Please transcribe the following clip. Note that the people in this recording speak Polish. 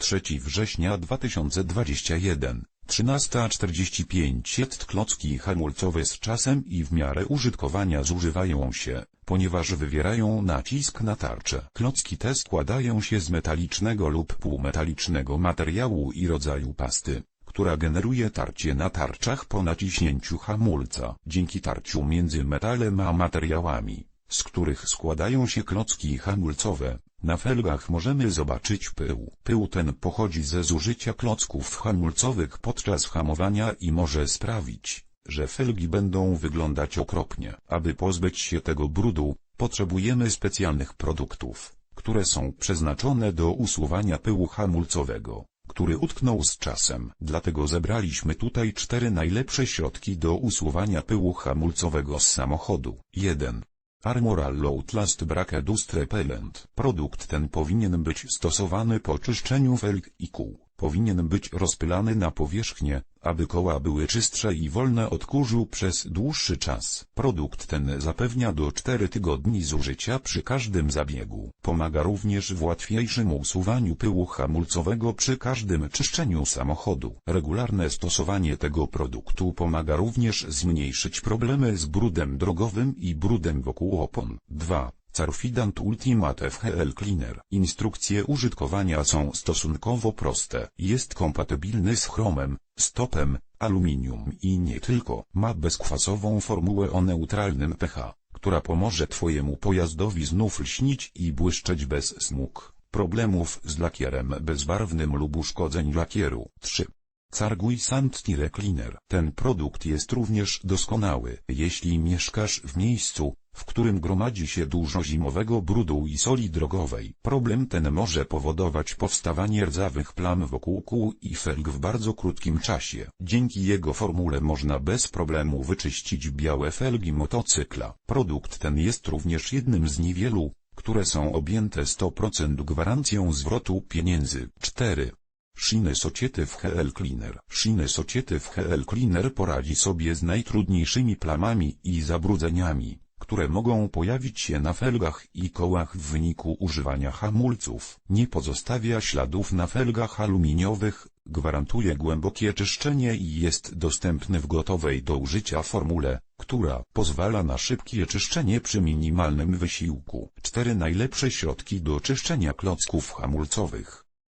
3 września 2021, 13.45 Jest klocki hamulcowe z czasem i w miarę użytkowania zużywają się, ponieważ wywierają nacisk na tarczę. Klocki te składają się z metalicznego lub półmetalicznego materiału i rodzaju pasty, która generuje tarcie na tarczach po naciśnięciu hamulca. Dzięki tarciu między metalem a materiałami, z których składają się klocki hamulcowe, na felgach możemy zobaczyć pył. Pył ten pochodzi ze zużycia klocków hamulcowych podczas hamowania i może sprawić, że felgi będą wyglądać okropnie. Aby pozbyć się tego brudu, potrzebujemy specjalnych produktów, które są przeznaczone do usuwania pyłu hamulcowego, który utknął z czasem. Dlatego zebraliśmy tutaj cztery najlepsze środki do usuwania pyłu hamulcowego z samochodu. 1. Armoral Outlast Bracket Dust Repellent. Produkt ten powinien być stosowany po czyszczeniu felg i kół. Powinien być rozpylany na powierzchnię, aby koła były czystsze i wolne od kurzu przez dłuższy czas. Produkt ten zapewnia do 4 tygodni zużycia przy każdym zabiegu. Pomaga również w łatwiejszym usuwaniu pyłu hamulcowego przy każdym czyszczeniu samochodu. Regularne stosowanie tego produktu pomaga również zmniejszyć problemy z brudem drogowym i brudem wokół opon. 2. Carfidant Ultimate FHL Cleaner. Instrukcje użytkowania są stosunkowo proste. Jest kompatybilny z chromem, stopem, aluminium i nie tylko. Ma bezkwasową formułę o neutralnym pH, która pomoże Twojemu pojazdowi znów lśnić i błyszczeć bez smug, problemów z lakierem bezbarwnym lub uszkodzeń lakieru. 3. Cargui Sand Tire Cleaner. Ten produkt jest również doskonały, jeśli mieszkasz w miejscu, w którym gromadzi się dużo zimowego brudu i soli drogowej. Problem ten może powodować powstawanie rdzawych plam wokół kół i felg w bardzo krótkim czasie. Dzięki jego formule można bez problemu wyczyścić białe felgi motocykla. Produkt ten jest również jednym z niewielu, które są objęte 100% gwarancją zwrotu pieniędzy. 4. Shiny Societyw HL Cleaner. Shiny Societyw HL Cleaner poradzi sobie z najtrudniejszymi plamami i zabrudzeniami, które mogą pojawić się na felgach i kołach w wyniku używania hamulców. Nie pozostawia śladów na felgach aluminiowych, gwarantuje głębokie czyszczenie i jest dostępny w gotowej do użycia formule, która pozwala na szybkie czyszczenie przy minimalnym wysiłku. Cztery najlepsze środki do czyszczenia klocków hamulcowych.